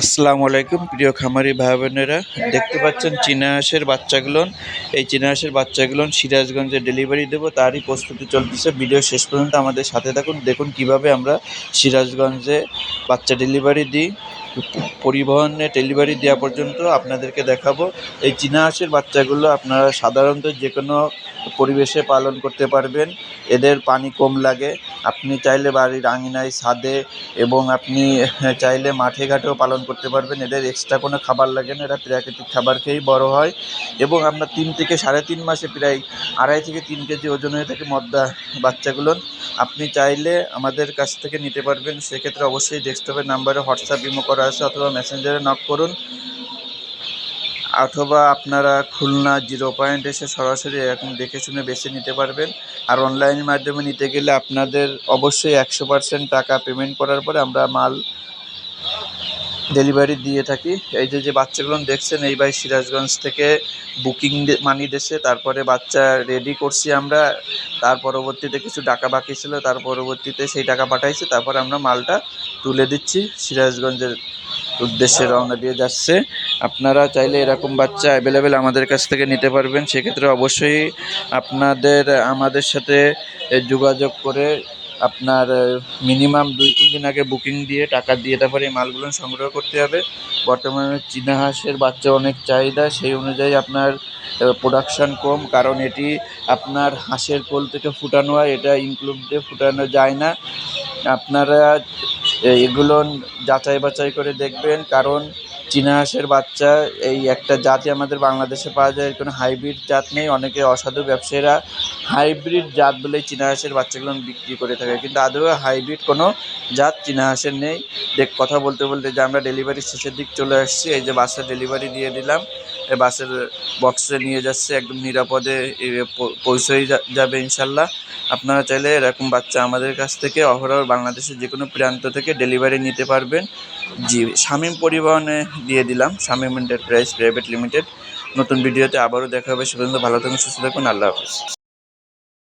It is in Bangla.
আসসালামু আলাইকুম, প্রিয় খামারি ভাই বোনেরা দেখতে পাচ্ছেন চীনা হাঁসের বাচ্চাগুলো এই চীনা হাঁসের বাচ্চাগুলো সিরাজগঞ্জে ডেলিভারি দেবো, তারই প্রস্তুতি চলতেছে। ভিডিও শেষ পর্যন্ত আমাদের সাথে থাকুন। দেখুন কীভাবে আমরা সিরাজগঞ্জে বাচ্চা ডেলিভারি দিই, পরিবহনে ডেলিভারি দেওয়া পর্যন্ত আপনাদেরকে দেখাবো। এই চীনা হাঁসের বাচ্চাগুলো আপনারা সাধারণত যে কোনো পরিবেশে পালন করতে পারবেন। এদের পানি কম লাগে আপনি চাইলে বাড়ির আঙিনায় ছাদে এবং আপনি চাইলে মাঠে ঘাটেও পালন করতে পারবেন। এদের এক্সট্রা কোনো খাবার লাগে না, এরা প্রাকৃতিক খাবার খেয়েই বড় হয় এবং আমরা তিন থেকে সাড়ে তিন মাসে প্রায় আড়াই থেকে তিন কেজি ওজন হয়ে থাকে মদ্দা বাচ্চাগুলো আপনি চাইলে আমাদের কাছ থেকে নিতে পারবেন। সেক্ষেত্রে অবশ্যই ডেস্কটপের নাম্বারে হোয়াটসঅ্যাপ ইমো করা আছে অথবা মেসেঞ্জারে নক করুন। অথবা আপনারা খুলনা জিরো পয়েন্ট এসে সরাসরি এরকম দেখে শুনে বেছে নিতে পারবেন। আর অনলাইনের মাধ্যমে নিতে গেলে আপনাদের অবশ্যই একশো পার্সেন্ট টাকা পেমেন্ট করার পরে আমরা মাল ডেলিভারি দিয়ে থাকি। এই যে যে বাচ্চাগুলো দেখছেন, এই ভাই সিরাজগঞ্জ থেকে বুকিং মানি দেশে তারপরে বাচ্চা রেডি করছি আমরা। তার পরবর্তীতে কিছু টাকা বাকি ছিল, তার পরবর্তীতে সেই টাকা পাঠাইছে। তারপর আমরা মালটা তুলে দিচ্ছি সিরাজগঞ্জের উদ্দেশ্যে রওনা দিয়ে যাচ্ছে। আপনারা চাইলে এরকম বাচ্চা অ্যাভেলেবেল আমাদের কাছ থেকে নিতে পারবেন। সেক্ষেত্রে অবশ্যই আপনাদের, আমাদের সাথে যোগাযোগ করে আপনার মিনিমাম দুই, তিন দিন আগে বুকিং দিয়ে টাকা দিয়ে তারপরে এই মালগুলো সংগ্রহ করতে হবে। বর্তমানে চীনা হাঁসের বাচ্চা অনেক চাহিদা, সেই অনুযায়ী আপনার প্রোডাকশান কম। কারণ এটি আপনার হাঁসের কোল থেকে ফুটানো হয়, এটা ইনক্লুড দিয়ে ফুটানো যায় না। আপনারা এগুলো যাচাই বাছাই করে দেখবেন, কারণ চীনা হাঁসের বাচ্চা, এই একটা জাতি আমাদের বাংলাদেশে পাওয়া যায়, কোনো হাইব্রিড জাত নেই, অনেকে অসাধু ব্যবসায়ীরা হাইব্রিড জাত বলে চীনা হাঁসের বাচ্চাগুলো বিক্রি করে থাকে, কিন্তু আদৌ হাইব্রিড কোনো জাত চীনা হাঁসের নেই। দেখ, কথা বলতে বলতে যে আমরা ডেলিভারি শেষের দিক চলে আসছি, এই যে বাসের ডেলিভারি দিয়ে দিলাম বাসের বক্সে নিয়ে যাচ্ছে একদম নিরাপদে এ, প- পৌঁছেই যা- যাবে ইনশাল্লাহ। আপনারা চাইলে এরকম বাচ্চা আমাদের কাছ থেকে অহরহ বাংলাদেশের যে কোনো প্রান্ত থেকে ডেলিভারি নিতে পারবেন। জি শামীম পরিবহনে দিয়ে দিলাম শামীম এন্টারপ্রাইজ প্রাইভেট লিমিটেড নতুন ভিডিওতে আবারও দেখা হবে সে পর্যন্ত ভালো থাকুন সুস্থ থাকুন আল্লাহ হাফিজ।